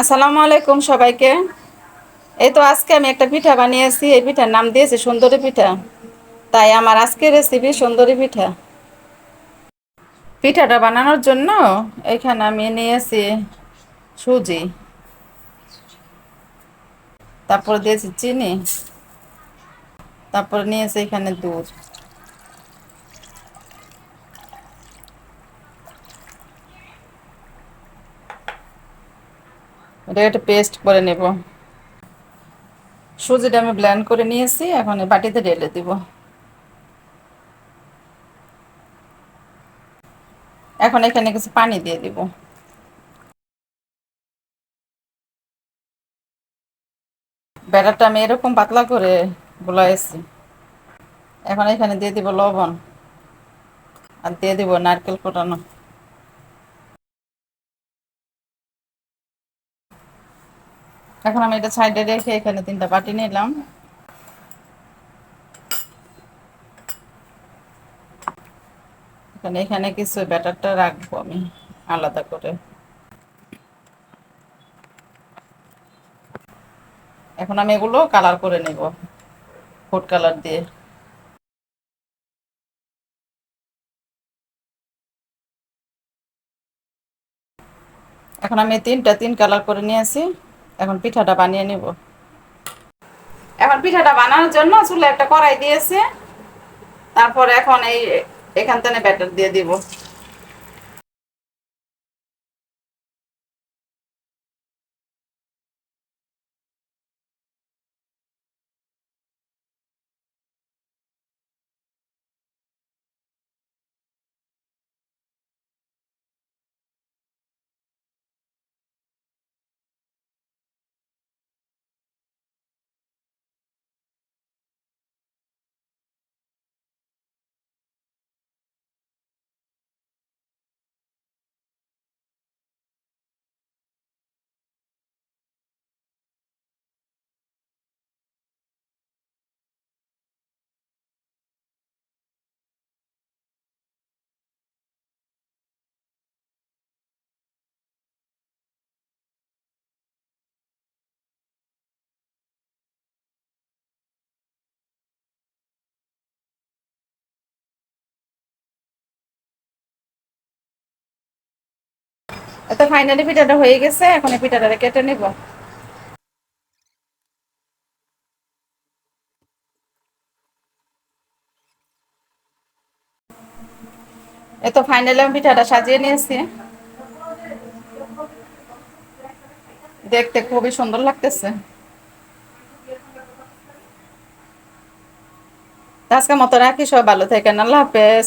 আসসালামু আলাইকুম সবাইকে। এই তো আজকে আমি একটা পিঠা বানিয়েছি, এই পিঠার নাম দিয়েছি সুন্দরী পিঠা। তাই আমার আজকের রেসিপি সুন্দরী পিঠা। পিঠাটা বানানোর জন্য এখানে আমি নিয়েছি সুজি। তারপরে দিয়েছি চিনি। তারপরে নিয়েছি এখানে দুধ। এটা একটা পেস্ট করে নেব। সুজিটা আমি ব্ল্যান্ড করে নিয়েছি, এখন বাটিতে ঢেলে দিব। এখন এখানে কিছু পানি দিয়ে দিব। ব্যাটারটা আমি এরকম পাতলা করে গোলাইছি। এখন এখানে দিয়ে দিব লবণ। আর দিয়ে দিব নারকেল ফোটানো। এখন আমি এটা সাইডে রেখে এখানে তিনটা বাটি নিলাম। এখানে এখানে কিছু ব্যাটারটা রাখব আমি আলাদা করে। এখন আমি এগুলো কালার করে নেব, ফুড কালার দিয়ে। এখন আমি তিনটা, তিন কালার করে নিয়েছি। এখন পিঠাটা বানিয়ে নিব। এখন পিঠাটা বানানোর জন্য চুলে একটা কড়াই দিয়েছে। তারপর এখন এই এখান থেকে ব্যাটার দিয়ে দিব। এত ফাইনালি পিঠাটা হয়ে গেছে, এখন এই পিঠাটা কেটে এত ফাইনালি আমি পিঠাটা সাজিয়ে নিয়েছি। দেখতে খুবই সুন্দর লাগতেছে। আজকের মতো রাখি সব ভালো থাকেন, আল্লাহ হাফেজ।